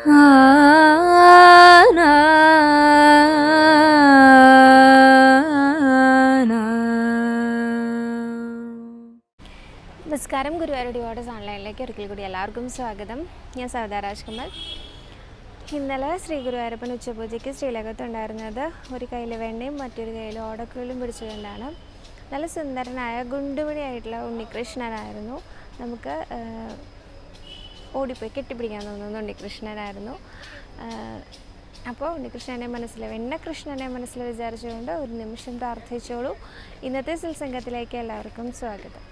നമസ്കാരം ഗുരുവായൂർ ഡിവോട്ടസ് ഓൺലൈനിലേക്ക് ഒരിക്കൽ കൂടി എല്ലാവർക്കും സ്വാഗതം. ഞാൻ സവിത രാജ്കുമാർ. ഇന്നലെ ശ്രീ ഗുരുവായൂരപ്പൻ ഉച്ചപൂജയ്ക്ക് ശ്രീലകത്തുണ്ടായിരുന്നത് ഒരു കയ്യിൽ വെണ്ണയും മറ്റൊരു കയ്യിൽ ഓടക്കുകളും പിടിച്ചുകൊണ്ടാണ് നല്ല സുന്ദരനായ ഗുണ്ടുമണിയായിട്ടുള്ള ഉണ്ണികൃഷ്ണനായിരുന്നു. നമുക്ക് ഓടിപ്പോയി കെട്ടിപ്പിടിക്കാൻ തോന്നുന്നു. ഉണ്ണികൃഷ്ണനായിരുന്നു. അപ്പോൾ ഉണ്ണികൃഷ്ണനെ മനസ്സിൽ എന്നെ കൃഷ്ണനെ മനസ്സിൽ വിചാരിച്ചുകൊണ്ട് ഒരു നിമിഷം പ്രാർത്ഥിച്ചോളൂ. ഇന്നത്തെ സത്സംഗത്തിലേക്ക് എല്ലാവർക്കും സ്വാഗതം.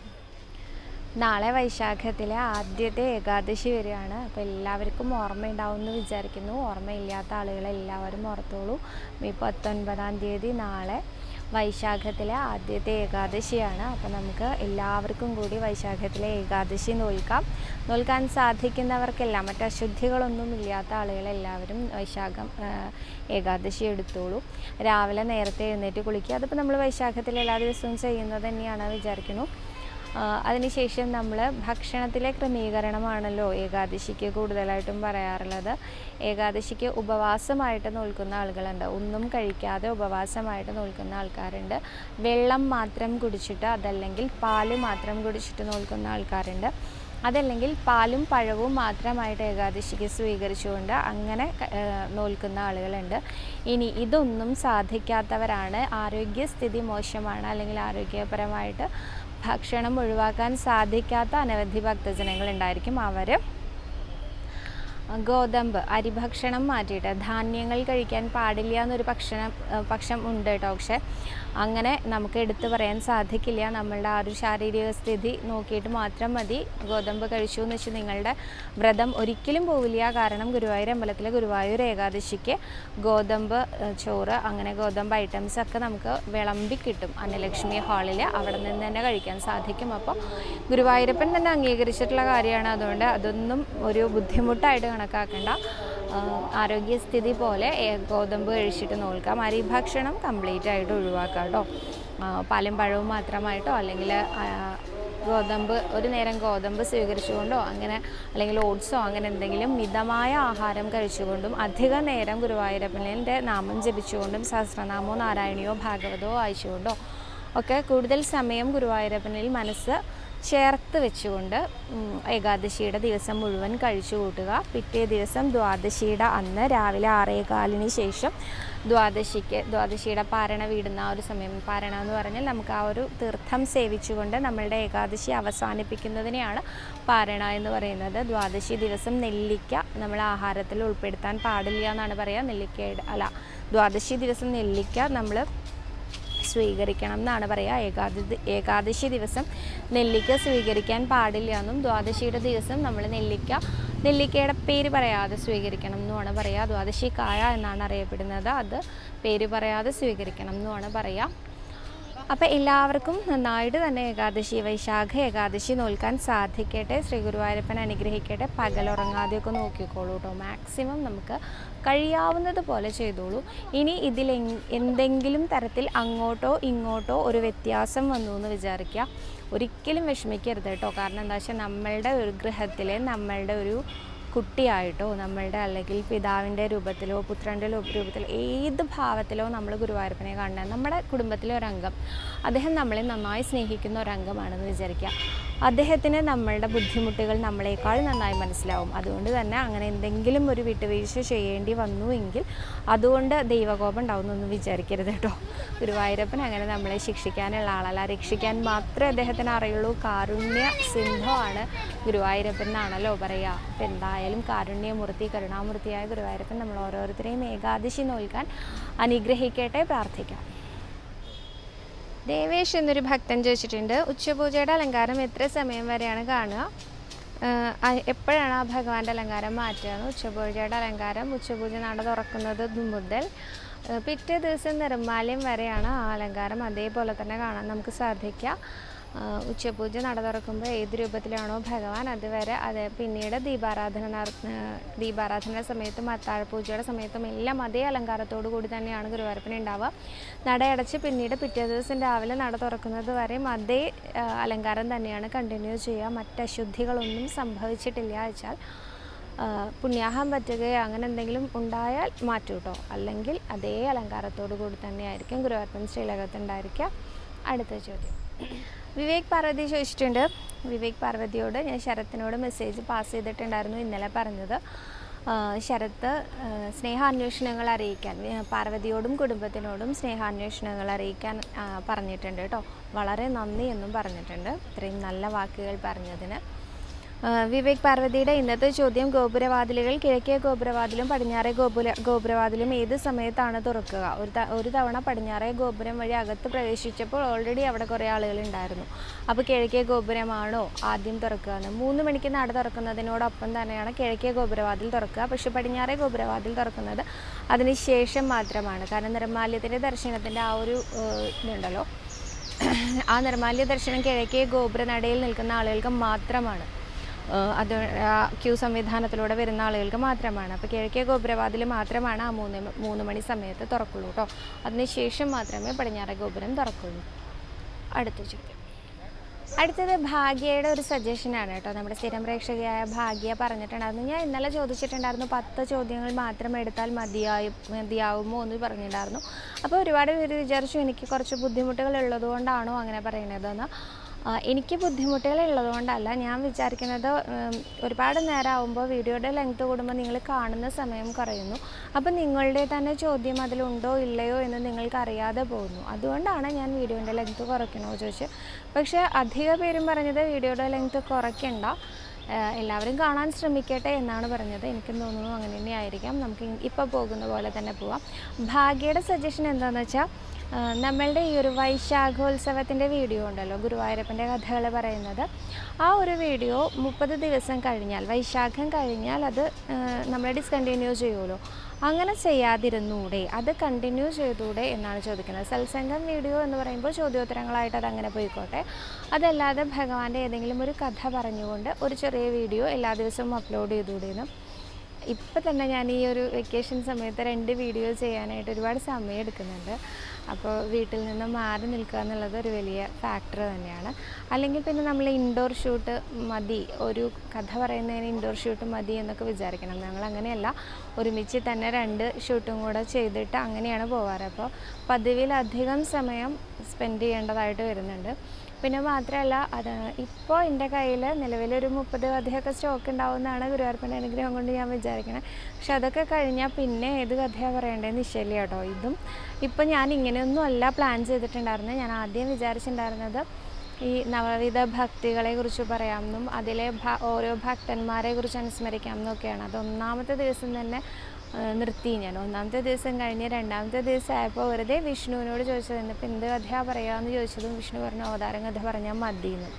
നാളെ വൈശാഖത്തിലെ ആദ്യത്തെ ഏകാദശി വരികയാണ്. അപ്പോൾ എല്ലാവർക്കും ഓർമ്മയുണ്ടാവും എന്ന് വിചാരിക്കുന്നു. ഓർമ്മയില്ലാത്ത ആളുകളെ എല്ലാവരും ഓർത്തോളൂ. മെയ് പത്തൊൻപതാം തീയതി നാളെ വൈശാഖത്തിലെ ആദ്യത്തെ ഏകാദശിയാണ്. അപ്പോൾ നമുക്ക് എല്ലാവർക്കും കൂടി വൈശാഖത്തിലെ ഏകാദശി നോൽക്കാം നോൽക്കാൻ സാധിക്കുന്നവർക്കെല്ലാം മറ്റ് അശുദ്ധികളൊന്നും ഇല്ലാത്ത ആളുകളെല്ലാവരും വൈശാഖം ഏകാദശി എടുത്തോളൂ. രാവിലെ നേരത്തെ എഴുന്നേറ്റ് കുളിക്കുക. അതിപ്പോൾ നമ്മൾ വൈശാഖത്തിൽ എല്ലാ ദിവസവും ചെയ്യുന്നത് തന്നെയാണ് വിചാരിക്കുന്നു. അതിനുശേഷം നമ്മൾ ഭക്ഷണത്തിലെ ക്രമീകരണമാണല്ലോ ഏകാദശിക്ക് കൂടുതലായിട്ടും പറയാറുള്ളത്. ഏകാദശിക്ക് ഉപവാസമായിട്ട് നോൽക്കുന്ന ആളുകളുണ്ട്. ഒന്നും കഴിക്കാതെ ഉപവാസമായിട്ട് നോൽക്കുന്ന ആൾക്കാരുണ്ട്. വെള്ളം മാത്രം കുടിച്ചിട്ട് അതല്ലെങ്കിൽ പാൽ മാത്രം കുടിച്ചിട്ട് നോൽക്കുന്ന ആൾക്കാരുണ്ട്. അതല്ലെങ്കിൽ പാലും പഴവും മാത്രമായിട്ട് ഏകാദശിക്ക് സ്വീകരിച്ചുകൊണ്ട് അങ്ങനെ നോൽക്കുന്ന ആളുകളുണ്ട്. ഇനി ഇതൊന്നും സാധിക്കാത്തവരാണ്. ആരോഗ്യസ്ഥിതി മോശമാണ് അല്ലെങ്കിൽ ആരോഗ്യപരമായിട്ട് ഭക്ഷണം ഒഴിവാക്കാൻ സാധിക്കാത്ത അനവധി ഭക്തജനങ്ങൾ ഉണ്ടായിരിക്കും അവർ ഗോതമ്പ് അരിഭക്ഷണം മാറ്റിയിട്ട് ധാന്യങ്ങൾ കഴിക്കാൻ പാടില്ല എന്നൊരു ഭക്ഷണം പക്ഷം ഉണ്ട് കേട്ടോ പക്ഷെ അങ്ങനെ നമുക്ക് എടുത്തു പറയാൻ സാധിക്കില്ല. നമ്മളുടെ ആ ഒരു ശാരീരിക സ്ഥിതി നോക്കിയിട്ട് മാത്രം മതി. ഗോതമ്പ് കഴിച്ചു എന്ന് വെച്ചാൽ നിങ്ങളുടെ വ്രതം ഒരിക്കലും പോവില്ല. കാരണം ഗുരുവായൂർ അമ്പലത്തിലെ ഗുരുവായൂർ ഏകാദശിക്ക് ഗോതമ്പ് ചോറ് അങ്ങനെ ഗോതമ്പ് ഐറ്റംസ് ഒക്കെ നമുക്ക് വിളമ്പി കിട്ടും. അന്നലക്ഷ്മി ഹാളിൽ അവിടെ നിന്ന് തന്നെ കഴിക്കാൻ സാധിക്കും. അപ്പോൾ ഗുരുവായൂരപ്പൻ തന്നെ അംഗീകരിച്ചിട്ടുള്ള കാര്യമാണ്. അതുകൊണ്ട് അതൊന്നും ഒരു ബുദ്ധിമുട്ടായിട്ട് കണക്കാക്കേണ്ട. ആരോഗ്യസ്ഥിതി പോലെ ഗോതമ്പ് കഴിച്ചിട്ട് നോൽക്കാം. അരി ഭക്ഷണം കംപ്ലീറ്റ് ആയിട്ട് ഒഴിവാക്കാം കേട്ടോ. പാലും പഴവും മാത്രമായിട്ടോ അല്ലെങ്കിൽ ഗോതമ്പ് ഒരു നേരം ഗോതമ്പ് സ്വീകരിച്ചുകൊണ്ടോ അങ്ങനെ അല്ലെങ്കിൽ ഓട്സോ അങ്ങനെ എന്തെങ്കിലും മിതമായ ആഹാരം കഴിച്ചുകൊണ്ടും അധിക നേരം ഗുരുവായൂരപ്പനിന്റെ നാമം ജപിച്ചുകൊണ്ടും സഹസ്രനാമോ നാരായണിയോ ഭാഗവതോ വായിച്ചുകൊണ്ടോ ഒക്കെ കൂടുതൽ സമയം ഗുരുവായൂരപ്പനിൽ മനസ്സ് ചേർത്ത് വെച്ചുകൊണ്ട് ഏകാദശിയുടെ ദിവസം മുഴുവൻ കഴിച്ചു കൂട്ടുക. പിറ്റേ ദിവസം ദ്വാദശിയുടെ അന്ന് രാവിലെ ആറേകാലിന് ശേഷം ദ്വാദശിക്ക് ദ്വാദശിയുടെ പാരണ വീടുന്ന ആ ഒരു സമയം പാരണ എന്ന് പറഞ്ഞാൽ നമുക്ക് ആ ഒരു തീർത്ഥം സേവിച്ചുകൊണ്ട് നമ്മളുടെ ഏകാദശി അവസാനിപ്പിക്കുന്നതിനെയാണ് പാരണ എന്ന് പറയുന്നത്. ദ്വാദശി ദിവസം നെല്ലിക്ക നമ്മൾ ആഹാരത്തിൽ ഉൾപ്പെടുത്താൻ പാടില്ല എന്നാണ് പറയുക. നെല്ലിക്കയുടെ അല്ല ദ്വാദശി ദിവസം നെല്ലിക്ക നമ്മൾ സ്വീകരിക്കണം എന്നാണ് പറയുക. ഏകാദി ഏകാദശി ദിവസം നെല്ലിക്ക സ്വീകരിക്കാൻ പാടില്ല എന്നും ദ്വാദശിയുടെ ദിവസം നമ്മൾ നെല്ലിക്ക നെല്ലിക്കയുടെ പേര് പറയാതെ സ്വീകരിക്കണം എന്നുമാണ് പറയുക. ദ്വാദശി കായ എന്നാണ് അറിയപ്പെടുന്നത്. അത് പേര് പറയാതെ സ്വീകരിക്കണം എന്നുമാണ് പറയുക. അപ്പോൾ എല്ലാവർക്കും നന്നായിട്ട് തന്നെ ഏകാദശി വൈശാഖ ഏകാദശി നോൽക്കാൻ സാധിക്കട്ടെ. ശ്രീ ഗുരുവായൂരപ്പൻ അനുഗ്രഹിക്കട്ടെ. പകലുറങ്ങാതെയൊക്കെ നോക്കിക്കോളൂ കേട്ടോ. മാക്സിമം നമുക്ക് കഴിയാവുന്നത് പോലെ ചെയ്തോളൂ. ഇനി ഇതിൽ എന്തെങ്കിലും തരത്തിൽ അങ്ങോട്ടോ ഇങ്ങോട്ടോ ഒരു വ്യത്യാസം വന്നു എന്ന് വിചാരിക്കുക. ഒരിക്കലും വിഷമിക്കരുത് കേട്ടോ. കാരണം എന്താ വെച്ചാൽ നമ്മളുടെ ഒരു ഗൃഹത്തിലെ നമ്മളുടെ ഒരു കുട്ടിയായിട്ടോ നമ്മളുടെ അല്ലെങ്കിൽ പിതാവിന്റെ രൂപത്തിലോ പുത്രന്റെ രൂപത്തിലോ ഏത് ഭാവത്തിലോ നമ്മൾ ഗുരുവായൂരപ്പനെ കാണുന്നത് നമ്മുടെ കുടുംബത്തിലെ ഒരംഗം അദ്ദേഹം നമ്മളെ നന്നായി സ്നേഹിക്കുന്ന ഒരംഗമാണെന്ന് വിചാരിക്കുക. അദ്ദേഹത്തിന് നമ്മളുടെ ബുദ്ധിമുട്ടുകൾ നമ്മളെക്കാൾ നന്നായി മനസ്സിലാവും. അതുകൊണ്ട് തന്നെ അങ്ങനെ എന്തെങ്കിലും ഒരു വിട്ടുവീഴ്ച ചെയ്യേണ്ടി വന്നു എങ്കിൽ അതുകൊണ്ട് ദൈവകോപം ഉണ്ടാവുമെന്നൊന്നും വിചാരിക്കരുത് കേട്ടോ. ഗുരുവായൂരപ്പൻ അങ്ങനെ നമ്മളെ ശിക്ഷിക്കാനുള്ള ആളല്ല. രക്ഷിക്കാൻ മാത്രമേ അദ്ദേഹത്തിന് അറിയുള്ളൂ. കാരുണ്യ സിന്ധമാണ് ഗുരുവായൂരപ്പൻ എന്നാണല്ലോ പറയുക. അപ്പം എന്തായാലും കാരുണ്യമൂർത്തി കരുണാമൂർത്തിയായ ഗുരുവായൂരപ്പൻ നമ്മൾ ഓരോരുത്തരെയും ഏകാദശി നോൽക്കാൻ അനുഗ്രഹിക്കട്ടെ പ്രാർത്ഥിക്കാം. ദേവേഷ് എന്നൊരു ഭക്തൻ ചോദിച്ചിട്ടുണ്ട് ഉച്ചപൂജയുടെ അലങ്കാരം എത്ര സമയം വരെയാണ് കാണുക? എപ്പോഴാണ് ആ ഭഗവാന്റെ അലങ്കാരം മാറ്റുക? ഉച്ചപൂജയുടെ അലങ്കാരം ഉച്ചപൂജ നട തുറക്കുന്നത് മുതൽ പിറ്റേ ദിവസം നിർമ്മാല്യം വരെയാണ് ആ അലങ്കാരം. അതേപോലെ തന്നെ കാണാൻ നമുക്ക് സാധിക്കുക ഉച്ചപൂജ നട തുറക്കുമ്പോൾ ഏത് രൂപത്തിലാണോ ഭഗവാൻ അതുവരെ അത് പിന്നീട് ദീപാരാധന ദീപാരാധന സമയത്തും അത്താഴപൂജയുടെ സമയത്തും എല്ലാം അതേ അലങ്കാരത്തോടു കൂടി തന്നെയാണ് ഗുരുവായൂരപ്പന് ഉണ്ടാവുക. നടയടച്ച് പിന്നീട് പിറ്റേ ദിവസം രാവിലെ നട തുറക്കുന്നത് വരെയും അതേ അലങ്കാരം തന്നെയാണ് കണ്ടിന്യൂ ചെയ്യുക. മറ്റ് അശുദ്ധികളൊന്നും സംഭവിച്ചിട്ടില്ല വെച്ചാൽ പുണ്യാഹം പറ്റുകയോ അങ്ങനെ എന്തെങ്കിലും ഉണ്ടായാൽ മാറ്റൂ കേട്ടോ അല്ലെങ്കിൽ അതേ അലങ്കാരത്തോടു കൂടി തന്നെയായിരിക്കും ഗുരുവായൂരപ്പൻ ശ്രീലകത്തുണ്ടായിരിക്കുക അടുത്ത ചോദ്യം. വിവേക് പാർവതി ചോദിച്ചിട്ടുണ്ട്. വിവേക് പാർവതിയോട് ഞാൻ ശരത്തിനോട് മെസ്സേജ് പാസ് ചെയ്തിട്ടുണ്ടായിരുന്നു ഇന്നലെ പറഞ്ഞത്. ശരത്ത് സ്നേഹാന്വേഷണങ്ങൾ അറിയിക്കാൻ പാർവതിയോടും കുടുംബത്തിനോടും സ്നേഹാന്വേഷണങ്ങൾ അറിയിക്കാൻ പറഞ്ഞിട്ടുണ്ട് കേട്ടോ. വളരെ നന്ദി എന്നും പറഞ്ഞിട്ടുണ്ട്. ഇത്രയും നല്ല വാക്കുകൾ പറഞ്ഞതിന്. വിവേക് പാർവതിയുടെ ഇന്നത്തെ ചോദ്യം ഗോപുരവാതിലുകൾ കിഴക്കേ ഗോപുരവാതിലും പടിഞ്ഞാറേ ഗോപുര ഗോപുരവാതിലും ഏത് സമയത്താണ് തുറക്കുക? ഒരു ഒരു തവണ പടിഞ്ഞാറേ ഗോപുരം വഴി അകത്ത് പ്രവേശിച്ചപ്പോൾ ഓൾറെഡി അവിടെ കുറേ ആളുകൾ ഉണ്ടായിരുന്നു. അപ്പോൾ കിഴക്കേ ഗോപുരമാണോ ആദ്യം തുറക്കുക എന്ന്? മൂന്ന് മണിക്ക് നട തുറക്കുന്നതിനോടൊപ്പം തന്നെയാണ് കിഴക്കേ ഗോപുരവാതിൽ തുറക്കുക. പക്ഷേ പടിഞ്ഞാറേ ഗോപുരവാതിൽ തുറക്കുന്നത് അതിന് ശേഷം മാത്രമാണ്. കാരണം നിർമാല്യത്തിന്റെ ദർശനത്തിന്റെ ആ ഒരു ഇതുണ്ടല്ലോ. ആ നിർമാല്യ ദർശനം കിഴക്കേ ഗോപുരനടയിൽ നിൽക്കുന്ന ആളുകൾക്ക് മാത്രമാണ്. അത് ക്യൂ സംവിധാനത്തിലൂടെ വരുന്ന ആളുകൾക്ക് മാത്രമാണ്. അപ്പോൾ കിഴക്കേ ഗോപുരവാതിൽ മാത്രമാണ് ആ മൂന്ന് മൂന്ന് മണി സമയത്ത് തുറക്കുള്ളൂ കേട്ടോ അതിനുശേഷം മാത്രമേ പടിഞ്ഞാറേ ഗോപുരം തുറക്കുള്ളൂ. അടുത്ത ചോദ്യം. അടുത്തത് ഭാഗ്യയുടെ ഒരു സജഷനാണ് കേട്ടോ നമ്മുടെ സ്ഥിരം പ്രേക്ഷകയായ ഭാഗ്യ പറഞ്ഞിട്ടുണ്ടായിരുന്നു. ഞാൻ ഇന്നലെ ചോദിച്ചിട്ടുണ്ടായിരുന്നു പത്ത് ചോദ്യങ്ങൾ മാത്രം എടുത്താൽ മതിയായി മതിയാവുമോ എന്ന് പറഞ്ഞിട്ടുണ്ടായിരുന്നു. അപ്പോൾ ഒരുപാട് പേര് വിചാരിച്ചു എനിക്ക് കുറച്ച് ബുദ്ധിമുട്ടുകൾ ഉള്ളതുകൊണ്ടാണോ അങ്ങനെ പറയുന്നതെന്ന് ആ, എനിക്ക് ബുദ്ധിമുട്ടുകൾ ഉള്ളതുകൊണ്ടല്ല. ഞാൻ വിചാരിക്കുന്നത് ഒരുപാട് നേരം ആകുമ്പോൾ വീഡിയോയുടെ ലെങ്ത് കൂടുമ്പോൾ നിങ്ങൾ കാണുന്ന സമയം കുറയുന്നു. അപ്പോൾ നിങ്ങളുടെ തന്നെ ചോദ്യം അതിലുണ്ടോ ഇല്ലയോ എന്ന് നിങ്ങൾക്ക് അറിയാതെ പോകുന്നു. അതുകൊണ്ടാണ് ഞാൻ വീഡിയോന്റെ ലെങ്ത് കുറയ്ക്കണോ ചോദിച്ച് പക്ഷേ അധിക പേരും പറഞ്ഞത് വീഡിയോയുടെ ലെങ്ത് കുറയ്ക്കണ്ട. എല്ലാവരും കാണാൻ ശ്രമിക്കട്ടെ എന്നാണ് പറഞ്ഞത്. എനിക്കും തോന്നുന്നു അങ്ങനെ തന്നെ ആയിരിക്കാം നമുക്ക് ഇപ്പോൾ പോകുന്ന പോലെ തന്നെ പോവാം. ഭാഗ്യയുടെ സജഷൻ എന്താണെന്ന് വെച്ചാൽ നമ്മളുടെ ഈ ഒരു വൈശാഖോത്സവത്തിന്റെ വീഡിയോ ഉണ്ടല്ലോ ഗുരുവായൂരപ്പന്റെ കഥകൾ പറയുന്നത്. ആ ഒരു വീഡിയോ മുപ്പത് ദിവസം കഴിഞ്ഞാൽ വൈശാഖം കഴിഞ്ഞാൽ അത് നമ്മൾ ഡിസ്കണ്ടിന്യൂ ചെയ്യുമല്ലോ. അങ്ങനെ ചെയ്യാതിരുന്നൂടെ അത് കണ്ടിന്യൂ ചെയ്തൂടെ എന്നാണ് ചോദിക്കുന്നത്. സത്സംഗം വീഡിയോ എന്ന് പറയുമ്പോൾ ചോദ്യോത്തരങ്ങളായിട്ട് അതങ്ങനെ പോയിക്കോട്ടെ. അതല്ലാതെ ഭഗവാന്റെ ഏതെങ്കിലും ഒരു കഥ പറഞ്ഞുകൊണ്ട് ഒരു ചെറിയ വീഡിയോ എല്ലാ ദിവസവും അപ്ലോഡ് ചെയ്തുകൂടെയെന്നും ഇപ്പം തന്നെ ഞാൻ ഈ ഒരു വെക്കേഷൻ സമയത്ത് രണ്ട് വീഡിയോ ചെയ്യാനായിട്ട് ഒരുപാട് സമയം എടുക്കുന്നുണ്ട്. അപ്പോൾ വീട്ടിൽ നിന്ന് മാറി നിൽക്കുക എന്നുള്ളത് ഒരു വലിയ ഫാക്ടർ തന്നെയാണ്. അല്ലെങ്കിൽ പിന്നെ നമ്മൾ ഇൻഡോർ ഷൂട്ട് മതി ഒരു കഥ പറയുന്നതിന് ഇൻഡോർ ഷൂട്ട് മതി എന്നൊക്കെ വിചാരിക്കണം. ഞങ്ങൾ അങ്ങനെയല്ല ഒരുമിച്ച് തന്നെ രണ്ട് ഷൂട്ടും കൂടെ ചെയ്തിട്ട് അങ്ങനെയാണ് പോവാറ്. അപ്പോൾ പതിവിലധികം സമയം സ്പെൻഡ് ചെയ്യേണ്ടതായിട്ട് വരുന്നുണ്ട്. പിന്നെ മാത്രമല്ല അത് ഇപ്പോൾ എന്റെ കയ്യിൽ നിലവിലൊരു മുപ്പത് കഥയൊക്കെ സ്റ്റോക്ക് ഉണ്ടാവുമെന്നാണ് ഗുരുവായൂരപ്പന്റെ അനുഗ്രഹം കൊണ്ട് ഞാൻ വിചാരിക്കുന്നത് പക്ഷെ അതൊക്കെ കഴിഞ്ഞാൽ പിന്നെ ഏത് കഥയാണ് പറയേണ്ടതെന്ന് നിശ്ചയില്ല കേട്ടോ. ഇതും ഇപ്പം ഞാൻ ഇങ്ങനെയൊന്നും അല്ല പ്ലാൻ ചെയ്തിട്ടുണ്ടായിരുന്നത്. ഞാൻ ആദ്യം വിചാരിച്ചിട്ടുണ്ടായിരുന്നത് ഈ നവവിധ ഭക്തികളെ കുറിച്ച് പറയാമെന്നും അതിലെ ഓരോ ഭക്തന്മാരെ കുറിച്ച് അനുസ്മരിക്കാമെന്നൊക്കെയാണ് അത് ഒന്നാമത്തെ ദിവസം തന്നെ നിർത്തി. ഞാൻ ഒന്നാമത്തെ ദിവസം കഴിഞ്ഞ് രണ്ടാമത്തെ ദിവസം ആയപ്പോൾ വെറുതെ വിഷ്ണുവിനോട് ചോദിച്ചത് എന്നിപ്പോൾ എന്ത് കഥയാണ് പറയാമെന്ന് ചോദിച്ചതും വിഷ്ണു പറഞ്ഞു അവതാരം കഥ പറഞ്ഞാൽ മതിയെന്ന്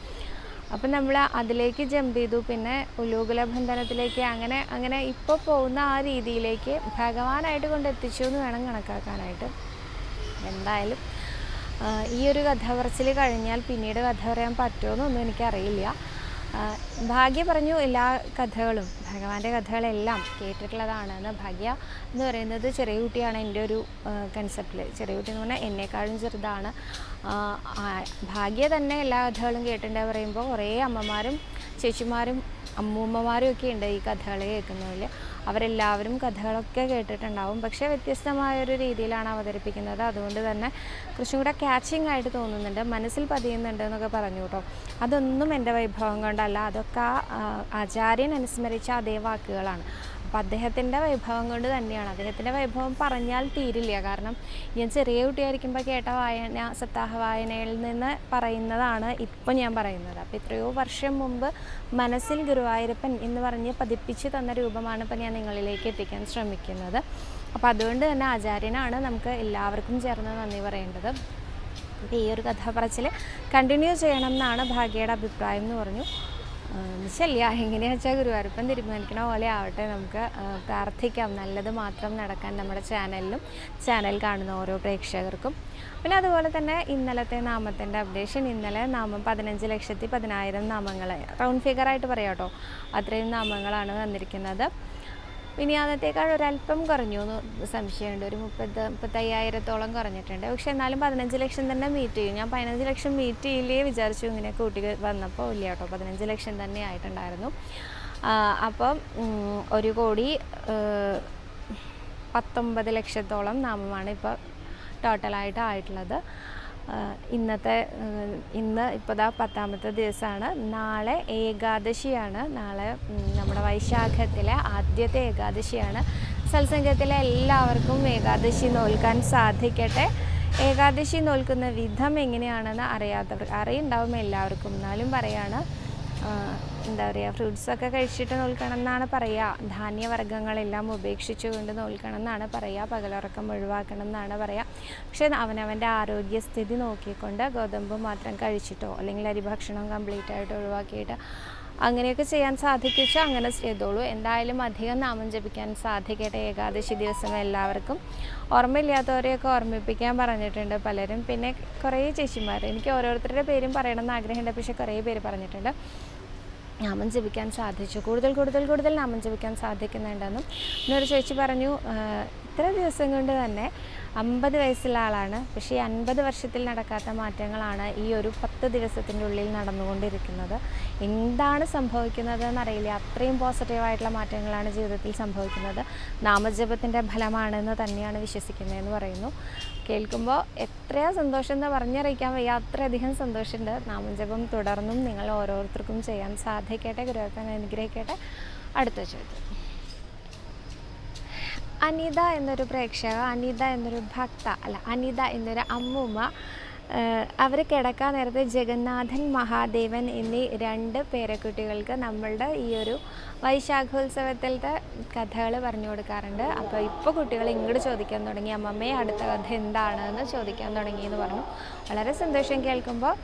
അപ്പം നമ്മൾ അതിലേക്ക് ജമ്പ് ചെയ്തു. പിന്നെ ഉലൂകുല ബന്ധനത്തിലേക്ക് അങ്ങനെ അങ്ങനെ ഇപ്പോൾ പോകുന്ന ആ രീതിയിലേക്ക് ഭഗവാനായിട്ട് കൊണ്ടെത്തിച്ചു എന്ന് വേണം കണക്കാക്കാനായിട്ട്. എന്തായാലും ഈ ഒരു കഥ പറച്ചിൽ കഴിഞ്ഞാൽ പിന്നീട് കഥ പറയാൻ പറ്റുമോ എന്നൊന്നും എനിക്കറിയില്ല ഭാഗ്യ പറഞ്ഞു എല്ലാ കഥകളും. ഭഗവാന്റെ കഥകളെല്ലാം കേട്ടിട്ടുള്ളതാണെന്ന് ഭാഗ്യ എന്ന് പറയുന്നത് ചെറിയ കുട്ടിയാണ് എന്റെ ഒരു കൺസെപ്റ്റിൽ ചെറിയ കുട്ടി എന്ന് പറഞ്ഞാൽ എന്നെക്കാളും ചെറുതാണ്. ഭാഗ്യ തന്നെ എല്ലാ കഥകളും കേട്ടിട്ടുണ്ട് പറയുമ്പോൾ കുറേ അമ്മമാരും ചേച്ചിമാരും അമ്മൂമ്മമാരും ഒക്കെ ഉണ്ട് ഈ കഥകൾ കേൾക്കുന്നതിൽ അവരെല്ലാവരും കഥകളൊക്കെ കേട്ടിട്ടുണ്ടാവും. പക്ഷേ വ്യത്യസ്തമായൊരു രീതിയിലാണ് അവതരിപ്പിക്കുന്നത്. അതുകൊണ്ട് തന്നെ കുറച്ചും കൂടെ ക്യാച്ചിങ് ആയിട്ട് തോന്നുന്നുണ്ട്. മനസ്സിൽ പതിയുന്നുണ്ട് എന്നൊക്കെ പറഞ്ഞു കേട്ടോ. അതൊന്നും എന്റെ വൈഭവം കൊണ്ടല്ല. അതൊക്കെ ആ ആചാര്യൻ അനുസ്മരിച്ച അതേ വാക്കുകളാണ്. അപ്പോൾ അദ്ദേഹത്തിന്റെ വൈഭവം കൊണ്ട് തന്നെയാണ്. അദ്ദേഹത്തിന്റെ വൈഭവം പറഞ്ഞാൽ തീരില്ല. കാരണം ഞാൻ ചെറിയ കുട്ടിയായിരിക്കുമ്പോൾ കേട്ട വായന സപ്താഹ വായനയിൽ നിന്ന് പറയുന്നതാണ് ഇപ്പോൾ ഞാൻ പറയുന്നത്. അപ്പോൾ എത്രയോ വർഷം മുമ്പ് മനസ്സിൽ ഗുരുവായൂരപ്പൻ എന്ന് പറഞ്ഞ് പതിപ്പിച്ച് തന്ന രൂപമാണ് ഇപ്പോൾ ഞാൻ നിങ്ങളിലേക്ക് എത്തിക്കാൻ ശ്രമിക്കുന്നത്. അപ്പോൾ അതുകൊണ്ട് തന്നെ ആചാര്യനാണ് നമുക്ക് എല്ലാവർക്കും ചേർന്ന് നന്ദി പറയേണ്ടത്. അപ്പോൾ ഈ ഒരു കഥാപറച്ചിൽ കണ്ടിന്യൂ ചെയ്യണം എന്നാണ് ഭാഗ്യയുടെ അഭിപ്രായം എന്ന് പറഞ്ഞു. ശല്യ എങ്ങനെയാ വെച്ചാൽ ഗുരുവായൂരപ്പൻ തീരുമാനിക്കണ പോലെ ആവട്ടെ. നമുക്ക് പ്രാർത്ഥിക്കാം. നല്ലത് മാത്രം നടക്കാൻ നമ്മുടെ ചാനലിലും ചാനൽ കാണുന്ന ഓരോ പ്രേക്ഷകർക്കും. പിന്നെ അതുപോലെ തന്നെ ഇന്നലത്തെ നാമത്തിന്റെ അപ്ഡേഷൻ. ഇന്നലെ നാമം പതിനഞ്ച് ലക്ഷത്തി പതിനായിരം നാമങ്ങൾ റൗണ്ട് ഫിഗറായിട്ട് പറയാം കേട്ടോ അത്രയും നാമങ്ങളാണ് വന്നിരിക്കുന്നത്. വിനിയാദത്തേക്കാൾ ഒരല്പം കുറഞ്ഞു എന്ന് സംശയമുണ്ട്. ഒരു മുപ്പത് മുപ്പത്തയ്യായിരത്തോളം കുറഞ്ഞിട്ടുണ്ട്. പക്ഷെ എന്നാലും പതിനഞ്ച് ലക്ഷം തന്നെ മീറ്റ് ചെയ്യും. ഞാൻ പതിനഞ്ച് ലക്ഷം മീറ്റ് ചെയ്യില്ലേ വിചാരിച്ചു ഇങ്ങനെ കൂട്ടി വന്നപ്പോൾ ഇല്ല കേട്ടോ. പതിനഞ്ച് ലക്ഷം തന്നെ ആയിട്ടുണ്ടായിരുന്നു. അപ്പം ഒരു കോടി പത്തൊമ്പത് ലക്ഷത്തോളം നാമമാണ് ഇപ്പോൾ ടോട്ടലായിട്ട് ആയിട്ടുള്ളത്. ഇന്നത്തെ ഇന്ന് ഇപ്പോൾ ദാ പത്താമത്തെ ദിവസമാണ് നാളെ ഏകാദശിയാണ്. നാളെ നമ്മുടെ വൈശാഖത്തിലെ ആദ്യത്തെ ഏകാദശിയാണ്. സത്സംഗത്തിലെ എല്ലാവർക്കും ഏകാദശി നോൽക്കാൻ സാധിക്കട്ടെ. ഏകാദശി നോൽക്കുന്ന വിധം എങ്ങനെയാണെന്ന് അറിയാത്തവർ അറിയുണ്ടാവും എല്ലാവർക്കും. എന്നാലും പറയാണ് എന്താ പറയുക ഫ്രൂട്ട്സൊക്കെ കഴിച്ചിട്ട് നോൽക്കണം എന്നാണ് പറയുക ധാന്യവർഗങ്ങളെല്ലാം ഉപേക്ഷിച്ചുകൊണ്ട് നോൽക്കണം എന്നാണ് പറയുക പകലുറക്കം ഒഴിവാക്കണം എന്നാണ് പറയുക പക്ഷേ അവനവന്റെ ആരോഗ്യസ്ഥിതി നോക്കിക്കൊണ്ട് ഗോതമ്പ് മാത്രം കഴിച്ചിട്ടോ അല്ലെങ്കിൽ അരിഭക്ഷണം കംപ്ലീറ്റ് ആയിട്ട് ഒഴിവാക്കിയിട്ട് അങ്ങനെയൊക്കെ ചെയ്യാൻ സാധിക്കുവെച്ചാൽ അങ്ങനെ ചെയ്തോളൂ. എന്തായാലും അധികം നാമം ജപിക്കാൻ സാധിക്കട്ടെ. ഏകാദശി ദിവസം എല്ലാവർക്കും ഓർമ്മയില്ലാത്തവരെയൊക്കെ ഓർമ്മിപ്പിക്കാൻ പറഞ്ഞിട്ടുണ്ട് പലരും. പിന്നെ കുറേ ചേച്ചിമാർ എനിക്ക് ഓരോരുത്തരുടെ പേരും പറയണമെന്ന് ആഗ്രഹമുണ്ട്. പക്ഷേ കുറേ പേര് പറഞ്ഞിട്ടുണ്ട്. നാമം ജപിക്കാൻ സാധിച്ചു. കൂടുതൽ കൂടുതൽ കൂടുതൽ നാമം ജപിക്കാൻ സാധിക്കുന്നുണ്ടെന്നും. എന്നൊരു ചേച്ചി പറഞ്ഞു "ആ, ഇത്ര ദിവസം കൊണ്ട് തന്നെ അമ്പത് വയസ്സുള്ള ആളാണ്. പക്ഷേ ഈ അൻപത് വർഷത്തിൽ നടക്കാത്ത മാറ്റങ്ങളാണ് ഈ ഒരു പത്ത് ദിവസത്തിന്റെ ഉള്ളിൽ നടന്നുകൊണ്ടിരിക്കുന്നത്. എന്താണ് സംഭവിക്കുന്നത് എന്നറിയില്ല അത്രയും പോസിറ്റീവായിട്ടുള്ള മാറ്റങ്ങളാണ് ജീവിതത്തിൽ സംഭവിക്കുന്നത്. നാമജപത്തിന്റെ ഫലമാണെന്ന് തന്നെയാണ് വിശ്വസിക്കുന്നതെന്ന് പറയുന്നു. കേൾക്കുമ്പോൾ എത്രയാ സന്തോഷം എന്ന് പറഞ്ഞറിയിക്കാൻ വയ്യ. അത്രയധികം സന്തോഷമുണ്ട്. നാമജപം തുടർന്നും നിങ്ങൾ ഓരോരുത്തർക്കും ചെയ്യാൻ സാധിക്കട്ടെ. ഗുരുവാക്കാൻ അനുഗ്രഹിക്കട്ടെ. അടുത്ത ചോദ്യം. അനിത എന്നൊരു പ്രേക്ഷക അനിത എന്നൊരു ഭക്ത അല്ല അനിത എന്നൊരു അമ്മൂമ്മ അവർ കിടക്കാൻ നേരത്തെ ജഗന്നാഥൻ മഹാദേവൻ എന്നീ രണ്ട് പേരക്കുട്ടികൾക്ക് നമ്മളുടെ ഈ ഒരു വൈശാഖോത്സവത്തിലത്തെ കഥകൾ പറഞ്ഞു കൊടുക്കാറുണ്ട്. അപ്പോൾ ഇപ്പോൾ കുട്ടികൾ ഇങ്ങോട്ട് ചോദിക്കാൻ തുടങ്ങി അമ്മമ്മയെ അടുത്ത കഥ എന്താണ് എന്ന് ചോദിക്കാൻ തുടങ്ങി എന്ന് പറഞ്ഞു. വളരെ സന്തോഷം കേൾക്കുമ്പോൾ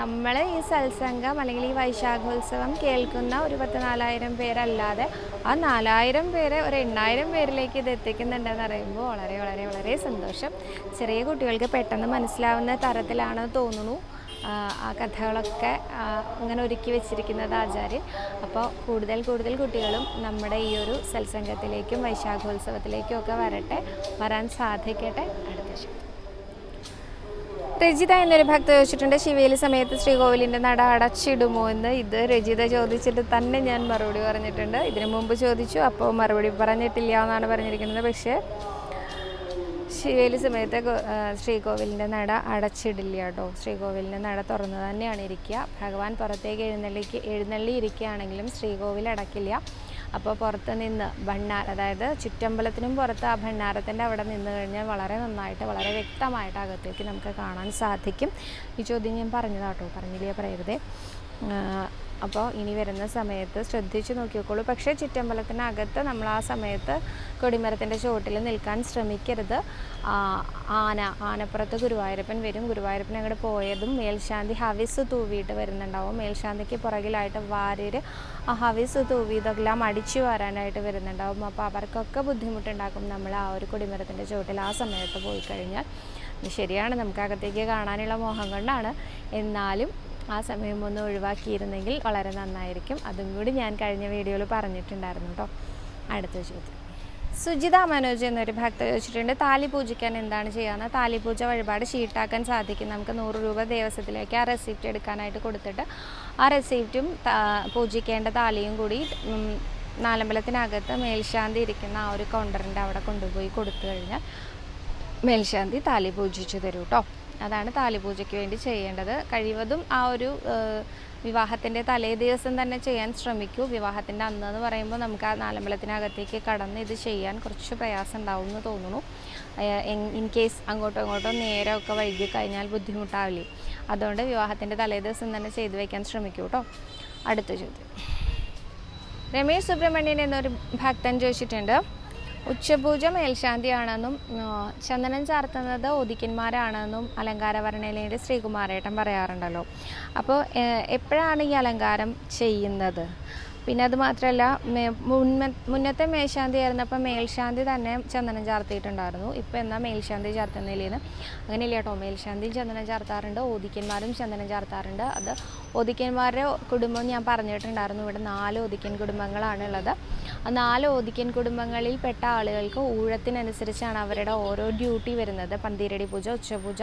നമ്മൾ ഈ സത്സംഗം അല്ലെങ്കിൽ ഈ വൈശാഖോത്സവം കേൾക്കുന്ന ഒരു പത്ത് നാലായിരം പേരല്ലാതെ ആ നാലായിരം പേരെ ഒരു എണ്ണായിരം പേരിലേക്ക് ഇത് എത്തിക്കുന്നുണ്ടെന്ന് അറിയുമ്പോൾ വളരെ വളരെ വളരെ സന്തോഷം. ചെറിയ കുട്ടികൾക്ക് പെട്ടെന്ന് മനസ്സിലാവുന്ന തരത്തിലാണെന്ന് തോന്നുന്നു. ആ, കഥകളൊക്കെ അങ്ങനെ ഒരുക്കി വെച്ചിരിക്കുന്നത് ആചാര്യൻ. അപ്പോൾ കൂടുതൽ കൂടുതൽ കുട്ടികളും നമ്മുടെ ഈ ഒരു സത്സംഗത്തിലേക്കും വൈശാഖോത്സവത്തിലേക്കും ഒക്കെ വരട്ടെ. വരാൻ സാധിക്കട്ടെ. അടുത്ത രജിത എന്നൊരു ഭക്ത ചോദിച്ചിട്ടുണ്ട് ശിവേലി സമയത്ത് ശ്രീകോവിലിന്റെ നട അടച്ചിടുമോ എന്ന്? ഇത് രജിത ചോദിച്ചിട്ട് തന്നെ ഞാൻ മറുപടി പറഞ്ഞിട്ടുണ്ട്. ഇതിനു മുമ്പ് ചോദിച്ചു അപ്പോൾ മറുപടി പറഞ്ഞിട്ടില്ല എന്നാണ് പറഞ്ഞിരിക്കുന്നത്. പക്ഷേ ശിവേലി സമയത്ത് ശ്രീകോവിലിന്റെ നട അടച്ചിടില്ല കേട്ടോ. ശ്രീകോവിലിന്റെ നട തുറന്നു തന്നെയാണ് ഇരിക്കുക. ഭഗവാൻ പുറത്തേക്ക് എഴുന്നള്ളിക്ക് എഴുന്നള്ളി ഇരിക്കുകയാണെങ്കിലും ശ്രീകോവിൽ അടക്കില്ല. അപ്പോൾ പുറത്ത് നിന്ന് ഭണ്ണാർ അതായത് ചുറ്റമ്പലത്തിനും പുറത്ത് ആ ഭണ്ണാരത്തിന്റെ അവിടെ നിന്ന് കഴിഞ്ഞാൽ വളരെ നന്നായിട്ട് വളരെ വ്യക്തമായിട്ട് അകത്തേക്ക് നമുക്ക് കാണാൻ സാധിക്കും. ഈ ചോദ്യം ഞാൻ പറഞ്ഞതാട്ടോ പറഞ്ഞില്ലേ പറയരുതേ അപ്പോൾ ഇനി വരുന്ന സമയത്ത് ശ്രദ്ധിച്ചു നോക്കിക്കോളൂ. പക്ഷേ ചുറ്റമ്പലത്തിനകത്ത് നമ്മൾ ആ സമയത്ത് കൊടിമരത്തിന്റെ ചുവട്ടിൽ നിൽക്കാൻ ശ്രമിക്കരുത്. ആന ആനപ്പുറത്ത് ഗുരുവായൂരപ്പൻ വരും. ഗുരുവായൂരപ്പൻ അങ്ങോട്ട് പോയതും മേൽശാന്തി ഹവിസ് തൂവിയിട്ട് വരുന്നുണ്ടാവും. മേൽശാന്തിക്ക് പുറകിലായിട്ട് വാര്യർ ആ ഹവിസ് തൂവി ഇതെല്ലാം അടിച്ചു വരാനായിട്ട് വരുന്നുണ്ടാവും. അപ്പോൾ അവർക്കൊക്കെ ബുദ്ധിമുട്ടുണ്ടാക്കും നമ്മൾ ആ ഒരു കൊടിമരത്തിന്റെ ചുവട്ടിൽ ആ സമയത്ത് പോയി കഴിഞ്ഞാൽ. ശരിയാണ് നമുക്ക് അകത്തേക്ക് കാണാനുള്ള മോഹം കൊണ്ടാണ്. എന്നാലും ആ സമയം ഒന്ന് ഒഴിവാക്കിയിരുന്നെങ്കിൽ വളരെ നന്നായിരിക്കും. അതും കൂടി ഞാൻ കഴിഞ്ഞ വീഡിയോയിൽ പറഞ്ഞിട്ടുണ്ടായിരുന്നു കേട്ടോ അടുത്ത ചോദ്യം. സുജിത മനോജ് എന്നൊരു ഭക്ത ചോദിച്ചിട്ടുണ്ട് താലി പൂജിക്കാൻ എന്താണ് ചെയ്യാന്ന് താലി പൂജ വഴിപാട് ഷീട്ടാക്കാൻ സാധിക്കും. നമുക്ക് നൂറ് രൂപ ദേവസ്വത്തിലേക്ക് ആ റെസിപ്റ്റ് എടുക്കാനായിട്ട് കൊടുത്തിട്ട് ആ റെസിപ്റ്റും പൂജിക്കേണ്ട താലിയും കൂടി നാലമ്പലത്തിനകത്ത് മേൽശാന്തി ഇരിക്കുന്ന ആ ഒരു കൗണ്ടറിന്റെ അവിടെ കൊണ്ടുപോയി കൊടുത്തു കഴിഞ്ഞാൽ മേൽശാന്തി താലി പൂജിച്ചു തരൂ കേട്ടോ അതാണ് താലിപൂജയ്ക്ക് വേണ്ടി ചെയ്യേണ്ടത്. കഴിവതും ആ ഒരു വിവാഹത്തിന്റെ തലേ ദിവസം തന്നെ ചെയ്യാൻ ശ്രമിക്കൂ. വിവാഹത്തിന്റെ അന്ന് എന്ന് പറയുമ്പോൾ നമുക്ക് ആ നാലമ്പലത്തിനകത്തേക്ക് കടന്ന് ഇത് ചെയ്യാൻ കുറച്ച് പ്രയാസം ഉണ്ടാവും എന്ന് തോന്നുന്നു ഇൻ കേസ് അങ്ങോട്ടോ ഇങ്ങോട്ടോ നേരമൊക്കെ വൈകി കഴിഞ്ഞാൽ ബുദ്ധിമുട്ടാവില്ലേ? അതുകൊണ്ട് വിവാഹത്തിന്റെ തലേ ദിവസം തന്നെ ചെയ്തു വയ്ക്കാൻ ശ്രമിക്കൂ കേട്ടോ. അടുത്ത ചോദ്യം. രമേശ് സുബ്രഹ്മണ്യൻ എന്നൊരു ഭക്തൻ ചോദിച്ചിട്ടുണ്ട്. ഉച്ചപൂജ മേൽശാന്തിയാണെന്നും ചന്ദനം ചാർത്തുന്നത് ഒതുക്കന്മാരാണെന്നും അലങ്കാരവർണയിലെ ശ്രീകുമാരേട്ടൻ പറയാറുണ്ടല്ലോ. അപ്പോൾ എപ്പോഴാണ് ഈ അലങ്കാരം ചെയ്യുന്നത്? പിന്നെ അത് മാത്രമല്ല മുന്നത്തെ മേൽശാന്തി ആയിരുന്നപ്പോൾ മേൽശാന്തി തന്നെ ചന്ദനം ചാർത്തിയിട്ടുണ്ടായിരുന്നു. ഇപ്പോൾ എന്നാൽ മേൽശാന്തി ചാർത്തുന്നതിലേന്ന് അങ്ങനെയില്ല കേട്ടോ. മേൽശാന്തിയും ചന്ദനം ചാർത്താറുണ്ട് ഓദിക്കന്മാരും ചന്ദനം ചാർത്താറുണ്ട്. അത് ഓദിക്കന്മാരുടെ കുടുംബം ഞാൻ പറഞ്ഞിട്ടുണ്ടായിരുന്നു. ഇവിടെ നാല് ഓദിക്കൻ കുടുംബങ്ങളാണ് ഉള്ളത്. നാല് ഓദിക്കൻ കുടുംബങ്ങളിൽ പെട്ട ആളുകൾക്ക് ഊഴത്തിനനുസരിച്ചാണ് അവരുടെ ഓരോ ഡ്യൂട്ടി വരുന്നത്. പന്തീരടി പൂജ ഉച്ചപൂജ.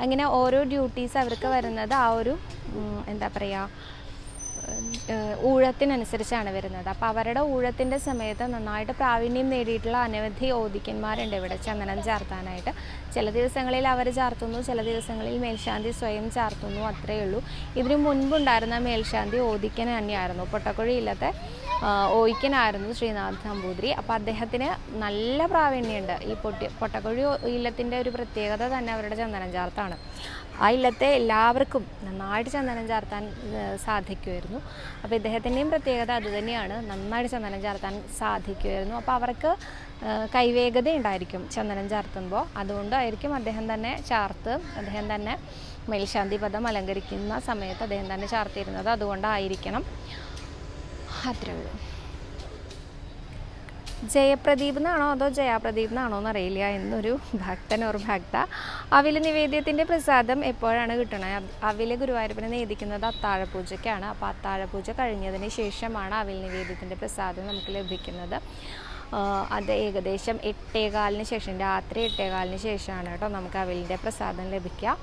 അങ്ങനെ ഓരോ ഡ്യൂട്ടീസ് അവർക്ക് വരുന്നത് ആ ഒരു എന്താ പറയുക ഊഴത്തിനനുസരിച്ചാണ് വരുന്നത്. അപ്പോൾ അവരുടെ ഊഴത്തിന്റെ സമയത്ത് നന്നായിട്ട് പ്രാവീണ്യം നേടിയിട്ടുള്ള അനവധി ഓദിക്കന്മാരുണ്ട് ഇവിടെ ചന്ദനം ചാർത്താനായിട്ട്. ചില ദിവസങ്ങളിൽ അവർ ചാർത്തുന്നു ചില ദിവസങ്ങളിൽ മേൽശാന്തി സ്വയം ചാർത്തുന്നു അത്രയേ ഉള്ളൂ ഇതിനു മുൻപുണ്ടായിരുന്ന മേൽശാന്തി ഓദിക്കൻ തന്നെയായിരുന്നു. പൊട്ടക്കുഴി ഇല്ലത്തെ ആ, ഓയിക്കനായിരുന്നു ശ്രീനാഥ് നമ്പൂതിരി അപ്പോൾ അദ്ദേഹത്തിന് നല്ല പ്രാവീണ്യമുണ്ട്. ഈ പൊട്ടി പൊട്ടക്കുഴി ഇല്ലത്തിന്റെ ഒരു പ്രത്യേകത തന്നെ അവരുടെ ചന്ദനം ചാർത്താണ്. ആ ഇല്ലത്തെ എല്ലാവർക്കും നന്നായിട്ട് ചന്ദനം ചാർത്താൻ സാധിക്കുമായിരുന്നു അപ്പോൾ ഇദ്ദേഹത്തിന്റെയും പ്രത്യേകത അതുതന്നെയാണ് നന്നായിട്ട് ചന്ദനം ചാർത്താൻ സാധിക്കുമായിരുന്നു അപ്പോൾ അവർക്ക് കൈവേഗത ഉണ്ടായിരിക്കും ചന്ദനം ചാർത്തുമ്പോൾ. അതുകൊണ്ടായിരിക്കും അദ്ദേഹം തന്നെ ചാർത്ത് അദ്ദേഹം തന്നെ മേൽശാന്തി പദം അലങ്കരിക്കുന്ന സമയത്ത് അദ്ദേഹം തന്നെ ചാർത്തിയിരുന്നത്. അതുകൊണ്ടായിരിക്കണം. അത്രേ ജയപ്രദീപ് എന്നാണോ അതോ ജയാപ്രദീപ് എന്നാണോ എന്നറിയില്ല എന്നൊരു ഭക്തൻ ഒരു ഭക്ത. അവിൽ നിവേദ്യത്തിന്റെ പ്രസാദം എപ്പോഴാണ് കിട്ടണത് അവിൽ ഗുരുവായൂരപ്പനെ നേദിക്കുന്നത് അത്താഴപൂജയ്ക്കാണ്. അപ്പോൾ അത്താഴപൂജ കഴിഞ്ഞതിന് ശേഷമാണ് അവിൽ നിവേദ്യത്തിന്റെ പ്രസാദം നമുക്ക് ലഭിക്കുന്നത്. അത് ഏകദേശം എട്ടേകാലിന് ശേഷം രാത്രി എട്ടേകാലിന് ശേഷമാണ് കേട്ടോ നമുക്ക് അവിലിന്റെ പ്രസാദം ലഭിക്കുക.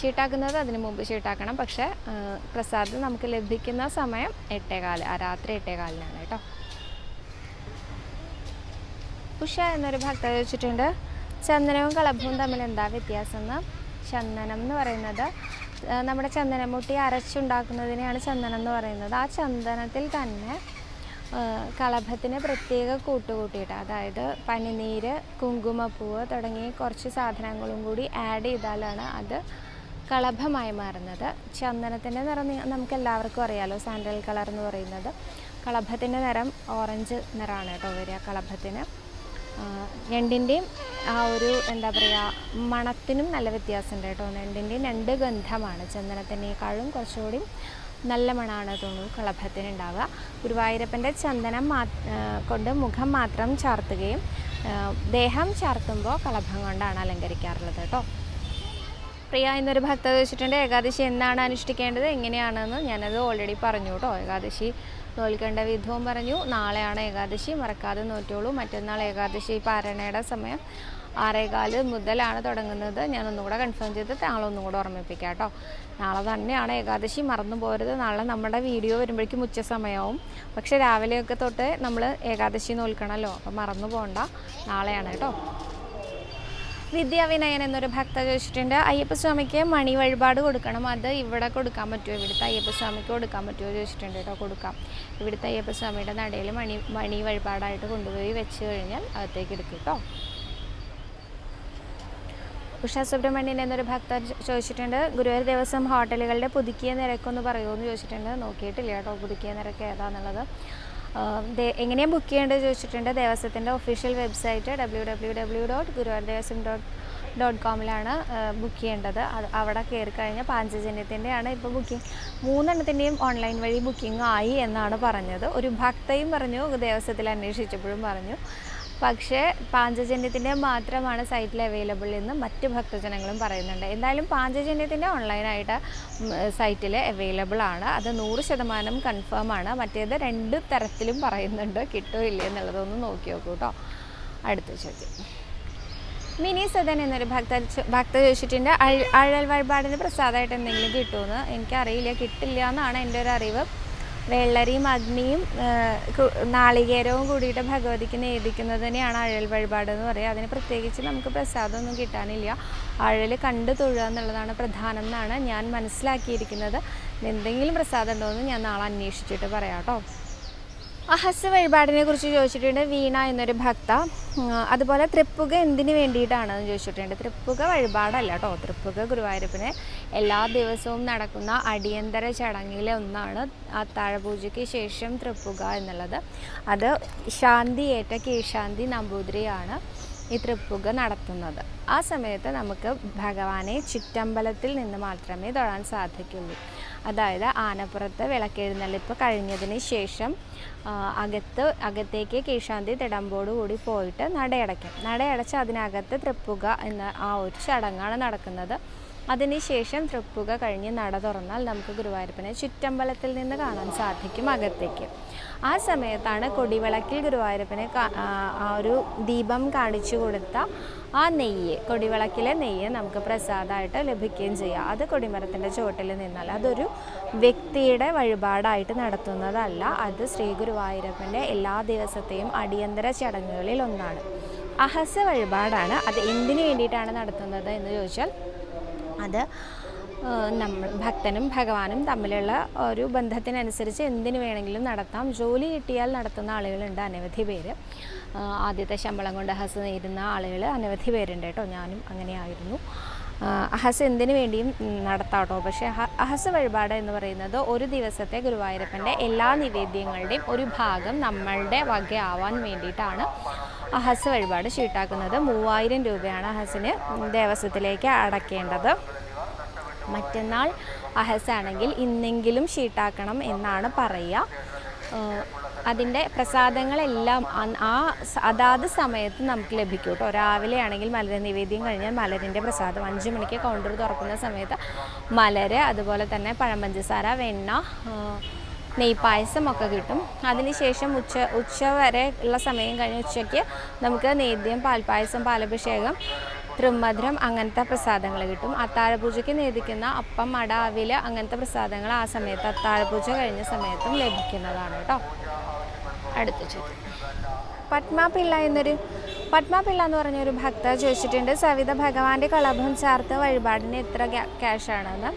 ഷീട്ടാക്കുന്നത് അതിന് മുമ്പ് ഷീട്ടാക്കണം. പക്ഷേ പ്രസാദം നമുക്ക് ലഭിക്കുന്ന സമയം എട്ടേകാൽ ആ രാത്രി എട്ടേകാലിനാണ് കേട്ടോ. ഉഷ എന്നൊരു ഭക്ത ചോദിച്ചിട്ടുണ്ട് ചന്ദനവും കളഭവും തമ്മിൽ എന്താ വ്യത്യാസം എന്ന്? ചന്ദനം എന്ന് പറയുന്നത് നമ്മുടെ ചന്ദനമുട്ടി അരച്ചുണ്ടാക്കുന്നതിനെയാണ് ചന്ദനം എന്ന് പറയുന്നത്. ആ ചന്ദനത്തിൽ തന്നെ കളഭത്തിന് പ്രത്യേക കൂട്ടുകൂട്ടിയിട്ട് അതായത് പനിനീര് കുങ്കുമപ്പൂവ് തുടങ്ങി കുറച്ച് സാധനങ്ങളും കൂടി ആഡ് ചെയ്താലാണ് അത് കളഭമായി മാറുന്നത്. ചന്ദനത്തിന്റെ നിറം നമുക്ക് എല്ലാവർക്കും അറിയാലോ സാൻഡൽ കളർ എന്ന് പറയുന്നത്. കളഭത്തിന്റെ നിറം ഓറഞ്ച് നിറമാണ് കേട്ടോ വരിക കളഭത്തിന്. രണ്ടിന്റെയും ആ ഒരു എന്താ പറയുക മണത്തിനും നല്ല വ്യത്യാസമുണ്ട് കേട്ടോ. രണ്ടിന്റെയും രണ്ട് ഗന്ധമാണ്. ചന്ദനത്തിനേക്കാളും കുറച്ചുകൂടി നല്ല മണമാണ് തോന്നുന്നു കളഭത്തിന് ഉണ്ടാവുക. ഗുരുവായൂരപ്പന്റെ ചന്ദനം മാ കൊണ്ട് മുഖം മാത്രം ചാർത്തുകയും ദേഹം ചാർത്തുമ്പോൾ കളഭം കൊണ്ടാണ് അലങ്കരിക്കാറുള്ളത് കേട്ടോ. പ്രിയ എന്നൊരു ഭക്ത ചോദിച്ചിട്ടുണ്ട് ഏകാദശി എന്നാണ് അനുഷ്ഠിക്കേണ്ടത് എങ്ങനെയാണെന്ന് ഞാനത് ഓൾറെഡി പറഞ്ഞു കേട്ടോ. ഏകാദശി നോൽക്കേണ്ട വിധവും പറഞ്ഞു. നാളെയാണ് ഏകാദശി മറക്കാതെ നോറ്റോളൂ. മറ്റന്നാൾ ഏകാദശി പാരണയുടെ സമയം ആറേകാൽ മുതലാണ് തുടങ്ങുന്നത്. ഞാൻ ഒന്നുകൂടെ കൺഫേം ചെയ്ത് നാളെ ഒന്നും കൂടെ ഓർമ്മിപ്പിക്കാം കേട്ടോ. നാളെ തന്നെയാണ് ഏകാദശി മറന്നു പോരുത്. നാളെ നമ്മുടെ വീഡിയോ വരുമ്പോഴേക്കും ഉച്ച സമയമാവും പക്ഷേ രാവിലെയൊക്കെ തൊട്ട് നമ്മൾ ഏകാദശി നോൽക്കണമല്ലോ. അപ്പം മറന്നു പോകണ്ട നാളെയാണ് കേട്ടോ. വിദ്യാവിനയൻ എന്നൊരു ഭക്ത ചോദിച്ചിട്ടുണ്ട്. അയ്യപ്പസ്വാമിക്ക് മണി വഴിപാട് കൊടുക്കണം. അത് ഇവിടെ കൊടുക്കാൻ പറ്റുമോ? ഇവിടുത്തെ അയ്യപ്പസ്വാമിക്ക് കൊടുക്കാൻ പറ്റുമോ ചോദിച്ചിട്ടുണ്ട് കേട്ടോ. കൊടുക്കാം. ഇവിടുത്തെ അയ്യപ്പസ്വാമിയുടെ നടയിൽ മണി മണി വഴിപാടായിട്ട് കൊണ്ടുപോയി വെച്ച് കഴിഞ്ഞാൽ അകത്തേക്ക് എടുക്കും കേട്ടോ. ഉഷ സുബ്രഹ്മണ്യൻ എന്നൊരു ഭക്തർ ചോദിച്ചിട്ടുണ്ട്. ഗുരുവായൂർ ദേവസ്വം ഹോട്ടലുകളുടെ പുതുക്കിയ നിരക്കൊന്ന് പറയുമോ എന്ന് ചോദിച്ചിട്ടുണ്ട്. നോക്കിയിട്ടില്ല കേട്ടോ പുതുക്കിയ നിരക്ക് ഏതാന്നുള്ളത്. എങ്ങനെയാണ് ബുക്ക് ചെയ്യേണ്ടത് ചോദിച്ചിട്ടുണ്ട്. ദേവസ്വത്തിന്റെ official website W W W dot Guruvayur Devaswom dot dot കോമിലാണ് book ചെയ്യേണ്ടത്. അത് അവിടെ കയറി കഴിഞ്ഞാൽ പാഞ്ചജന്യത്തിന്റെയാണ് ഇപ്പോൾ ബുക്കിംഗ് മൂന്നെണ്ണത്തിന്റെയും ഓൺലൈൻ വഴി ബുക്കിംഗ് ആയി എന്നാണ് പറഞ്ഞത്. ഒരു ഭക്തയും പറഞ്ഞു ദേവസ്വത്തിൽ അന്വേഷിച്ചപ്പോഴും പറഞ്ഞു. പക്ഷേ പാഞ്ചജന്യത്തിന്റെ മാത്രമാണ് സൈറ്റിൽ അവൈലബിൾ എന്ന് മറ്റ് ഭക്തജനങ്ങളും പറയുന്നുണ്ട്. എന്തായാലും പാഞ്ചജന്യത്തിന്റെ ഓൺലൈനായിട്ട് സൈറ്റിൽ അവൈലബിൾ ആണ്. അത് നൂറ് ശതമാനം കൺഫേം ആണ്. മറ്റേത് രണ്ട് തരത്തിലും പറയുന്നുണ്ട്. കിട്ടുമോ ഇല്ലേ എന്നുള്ളതൊന്ന് നോക്കി നോക്കൂ കേട്ടോ. അടുത്ത ചോദ്യം. മിനി സദൻ എന്നൊരു ഭക്ത ഭക്ത ചോദിച്ചിട്ടുണ്ട്. അഴ- അഴൽ വഴിപാടിന് പ്രസാദമായിട്ട് എന്തെങ്കിലും കിട്ടുമെന്ന്? എനിക്കറിയില്ല. കിട്ടില്ല എന്നാണ് എന്റെ ഒരു അറിവ്. വെള്ളരിയും അഗ്നിയും നാളികേരവും കൂടിയിട്ട് ഭഗവതിക്ക് നേദിക്കുന്നതിനെയാണ് അഴൽ വഴിപാട് എന്ന് പറയുക. അതിന് പ്രത്യേകിച്ച് നമുക്ക് പ്രസാദമൊന്നും കിട്ടാനില്ല. അഴൽ കണ്ടു തൊഴുക എന്നുള്ളതാണ് പ്രധാനം എന്നാണ് ഞാൻ മനസ്സിലാക്കിയിരിക്കുന്നത്. എന്തെങ്കിലും പ്രസാദം ഉണ്ടോ എന്ന് ഞാൻ നാളെ അന്വേഷിച്ചിട്ട് പറയാം കേട്ടോ. അഹസ്യ വഴിപാടിനെ കുറിച്ച് ചോദിച്ചിട്ടുണ്ട് വീണ എന്നൊരു ഭക്ത. അതുപോലെ തൃപ്പുക എന്തിനു വേണ്ടിയിട്ടാണെന്ന് ചോദിച്ചിട്ടുണ്ട്. തൃപ്പുക വഴിപാടല്ല കേട്ടോ. തൃപ്പുക ഗുരുവായൂരപ്പന് എല്ലാ ദിവസവും നടക്കുന്ന അടിയന്തര ചടങ്ങിലെ ഒന്നാണ് അത്താഴപൂജയ്ക്ക് ശേഷം തൃപ്പുക എന്നുള്ളത്. അത് ശാന്തിയേറ്റ കീഴ്ശാന്തി നമ്പൂതിരിയാണ് ഈ തൃപ്പുക നടത്തുന്നത്. ആ സമയത്ത് നമുക്ക് ഭഗവാനെ ചുറ്റമ്പലത്തിൽ നിന്ന് മാത്രമേ തൊഴാൻ സാധിക്കുള്ളൂ. അതായത് ആനപ്പുറത്ത് വിളക്കെഴുന്നള്ളിപ്പ് കഴിഞ്ഞതിന് ശേഷം അകത്ത് അകത്തേക്ക് കീഴ്ശാന്തി തിടമ്പോട് കൂടി പോയിട്ട് നടയടയ്ക്കും. നടയടച്ച് അതിനകത്ത് തൃപ്പുക എന്ന ആ ഒരു ചടങ്ങാണ് നടക്കുന്നത്. അതിനുശേഷം തൃപ്പുക കഴിഞ്ഞ് നട തുറന്നാൽ നമുക്ക് ഗുരുവായൂരപ്പനെ ചുറ്റമ്പലത്തിൽ നിന്ന് കാണാൻ സാധിക്കും അകത്തേക്ക്. ആ സമയത്താണ് കൊടിവിളക്കിൽ ഗുരുവായൂരപ്പനെ ആ ഒരു ദീപം കാണിച്ചു കൊടുത്ത ആ നെയ്യ് കൊടിവിളക്കിലെ നെയ്യ് നമുക്ക് പ്രസാദമായിട്ട് ലഭിക്കുകയും ചെയ്യാം. അത് കൊടിമരത്തിന്റെ ചുവട്ടിൽ നിന്നാൽ അതൊരു വ്യക്തിയുടെ വഴിപാടായിട്ട് നടത്തുന്നതല്ല. അത് ശ്രീ ഗുരുവായൂരപ്പന്റെ എല്ലാ ദിവസത്തെയും അടിയന്തര ചടങ്ങുകളിൽ ഒന്നാണ്. അഹസ വഴിപാടാണ്. അത് എന്തിനു വേണ്ടിയിട്ടാണ് നടത്തുന്നത് എന്ന് ചോദിച്ചാൽ അത് നമ്മൾ ഭക്തനും ഭഗവാനും തമ്മിലുള്ള ഒരു ബന്ധത്തിനനുസരിച്ച് എന്തിനു വേണമെങ്കിലും നടത്താം. ജോലി കിട്ടിയാൽ നടത്തുന്ന ആളുകളുണ്ട് അനവധി പേര്. ആദ്യത്തെ ശമ്പളം കൊണ്ട് ഹസ് നേരുന്ന ആളുകൾ അനവധി പേരുണ്ട് കേട്ടോ. ഞാനും അങ്ങനെയായിരുന്നു. അഹസ് എന്തിനു വേണ്ടിയും നടത്താട്ടോ. പക്ഷേ അഹ- അഹസ് വഴിപാട് എന്ന് പറയുന്നത് ഒരു ദിവസത്തെ ഗുരുവായൂരപ്പന്റെ എല്ലാ നിവേദ്യങ്ങളുടെയും ഒരു ഭാഗം നമ്മളുടെ വകയാവാൻ വേണ്ടിയിട്ടാണ് അഹസ് വഴിപാട് ചീട്ടാക്കുന്നത് മൂവായിരം രൂപയാണ് അഹസിന് ദേവസ്വത്തിലേക്ക് അടക്കേണ്ടത്. മറ്റന്നാൾ അഹസാണെങ്കിൽ ഇന്നെങ്കിലും ഷീട്ടാക്കണം എന്നാണ് പറയുക. അതിന്റെ പ്രസാദങ്ങളെല്ലാം ആ അതാത് സമയത്ത് നമുക്ക് ലഭിക്കും കേട്ടോ. രാവിലെ ആണെങ്കിൽ മലര നിവേദ്യം കഴിഞ്ഞാൽ മലരിന്റെ പ്രസാദം അഞ്ച് മണിക്ക് കൗണ്ടർ തുറക്കുന്ന സമയത്ത് മലര് അതുപോലെ തന്നെ പഴംപഞ്ചസാര വെണ്ണ നെയ്പായസം ഒക്കെ കിട്ടും. അതിനുശേഷം ഉച്ച ഉച്ച വരെ ഉള്ള സമയം കഴിഞ്ഞ് ഉച്ചയ്ക്ക് നമുക്ക് നേദ്യം പാൽപ്പായസം പാലഭിഷേകം തൃമധുരം അങ്ങനത്തെ പ്രസാദങ്ങൾ കിട്ടും. അത്താഴപൂജയ്ക്ക് നേദിക്കുന്ന അപ്പം അടാവിൽ അങ്ങനത്തെ പ്രസാദങ്ങൾ ആ സമയത്ത് അത്താഴപൂജ കഴിഞ്ഞ സമയത്തും ലഭിക്കുന്നതാണ് കേട്ടോ. അടുത്ത ചോദ്യം പത്മ പിള്ള എന്നൊരു പത്മ പിള്ള എന്ന് പറഞ്ഞൊരു ഭക്ത ചോദിച്ചിട്ടുണ്ട്. സവിത ഭഗവാന്റെ കളഭം ചേർത്ത് വഴിപാടിന് എത്ര ക്യാ- ക്യാഷാണെന്ന്.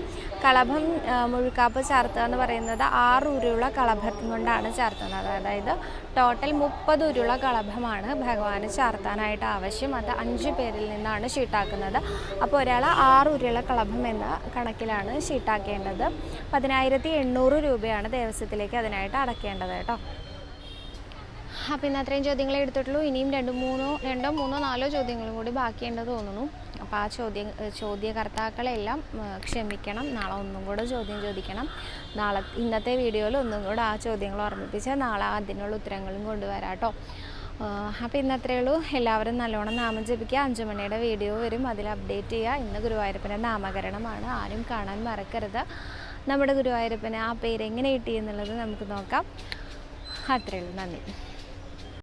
കളഭം മുഴുക്കാപ്പ് ചേർത്തുക എന്ന് പറയുന്നത് ആറ് ഉരുള കളഭം കൊണ്ടാണ് ചേർത്തുന്നത്. അതായത് ടോട്ടൽ മുപ്പത് ഉരുള കളഭമാണ് ഭഗവാന് ചാർത്താനായിട്ട് ആവശ്യം. അത് അഞ്ച് പേരിൽ നിന്നാണ് ഷീട്ടാക്കുന്നത്. അപ്പോൾ ഒരാൾ ആറ് ഉരുള കളഭം എന്ന കണക്കിലാണ് ഷീട്ടാക്കേണ്ടത്. പതിനായിരത്തി എണ്ണൂറ് രൂപയാണ് ദേവസ്വത്തിലേക്ക് അതിനായിട്ട് അടക്കേണ്ടത് കേട്ടോ. അപ്പോൾ ഇന്ന് അത്രയും ചോദ്യങ്ങളെ എടുത്തിട്ടുള്ളൂ. ഇനിയും രണ്ട് മൂന്നോ രണ്ടോ മൂന്നോ നാലോ ചോദ്യങ്ങളും കൂടി ബാക്കിയുണ്ടെന്ന് തോന്നുന്നു. അപ്പോൾ ആ ചോദ്യ ചോദ്യകർത്താക്കളെല്ലാം ക്ഷമിക്കണം. നാളെ ഒന്നും കൂടെ ചോദ്യം ചോദിക്കണം. നാളെ ഇന്നത്തെ വീഡിയോയിൽ ഒന്നും കൂടെ ആ ചോദ്യങ്ങൾ ഓർമ്മിപ്പിച്ച് നാളെ അതിനുള്ള ഉത്തരങ്ങളും കൊണ്ടുവരാം കേട്ടോ. അപ്പോൾ ഇന്ന് അത്രയേ ഉള്ളൂ. എല്ലാവരും നല്ലോണം നാമം ജപിക്കുക. അഞ്ചു മണിയുടെ വീഡിയോ വരും. അതിൽ അപ്ഡേറ്റ് ചെയ്യുക. ഇന്ന് ഗുരുവായൂരപ്പന്റെ നാമകരണമാണ്. ആരും കാണാൻ മറക്കരുത്. നമ്മുടെ ഗുരുവായൂരപ്പന് ആ പേര് എങ്ങനെ കിട്ടി എന്നുള്ളത് നമുക്ക് നോക്കാം. അത്രയേ ഉള്ളൂ. നന്ദി.